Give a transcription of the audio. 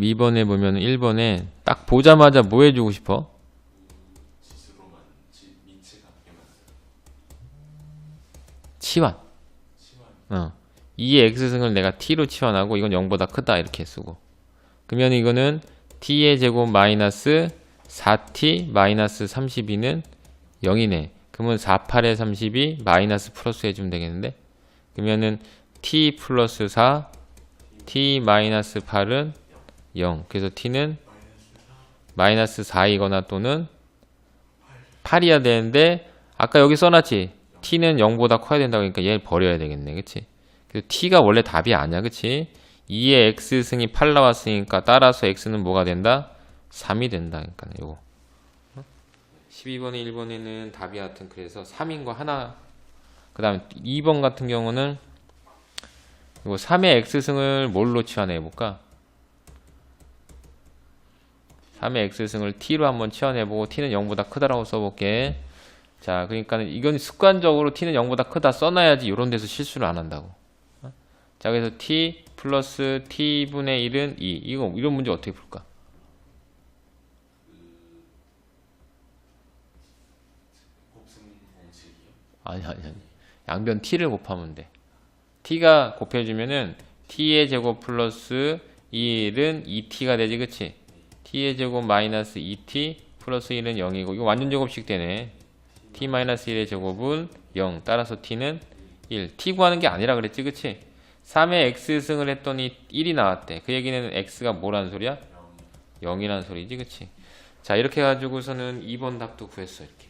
2번에 보면 1번에 딱 보자마자 뭐 해주고 싶어? 치환. 어. 2의 x승을 내가 t로 치환하고 이건 0보다 크다 이렇게 쓰고 그러면 이거는 t의 제곱 마이너스 4t 마이너스 32는 0이네 그러면 4, 8에 32 마이너스 플러스 해주면 되겠는데 그러면은 t 플러스 4 t 마이너스 8은 0 그래서 t는 마이너스 4이거나 또는 8이어야 되는데 아까 여기 써놨지? t는 0보다 커야 된다고 하니까 얘를 버려야 되겠네. 그치? 그래서 t가 원래 답이 아니야. 그치? 2의 x승이 8 나왔으니까 따라서 x는 뭐가 된다? 3이 된다. 그러니까 요거. 12번에 1번에는 답이 하여튼 그래서 3인 거 하나. 그 다음에 2번 같은 경우는 이거 3의 x승을 뭘로 치환해 볼까? 3의 x승을 t로 한번 치환해보고 t는 0보다 크다라고 써볼게 자 그러니까 이건 습관적으로 t는 0보다 크다 써놔야지 이런 데서 실수를 안 한다고 어? 자 그래서 t 플러스 t분의 1은 2 이거 이런 문제 어떻게 풀까? 아니 아니 아니 양변 t를 곱하면 돼 t가 곱해주면은 t의 제곱 플러스 1은 2t가 되지 그치? T의 제곱 마이너스 2t 플러스 1은 0이고 이거 완전 제곱식 되네 t 마이너스 1의 제곱은 0 따라서 t는 1 t 구하는 게 아니라 그랬지 그치? 3의 x승을 했더니 1이 나왔대 그 얘기는 x가 뭐라는 소리야? 0이라는 소리지 그치? 자 이렇게 해가지고서는 2번 답도 구했어 이렇게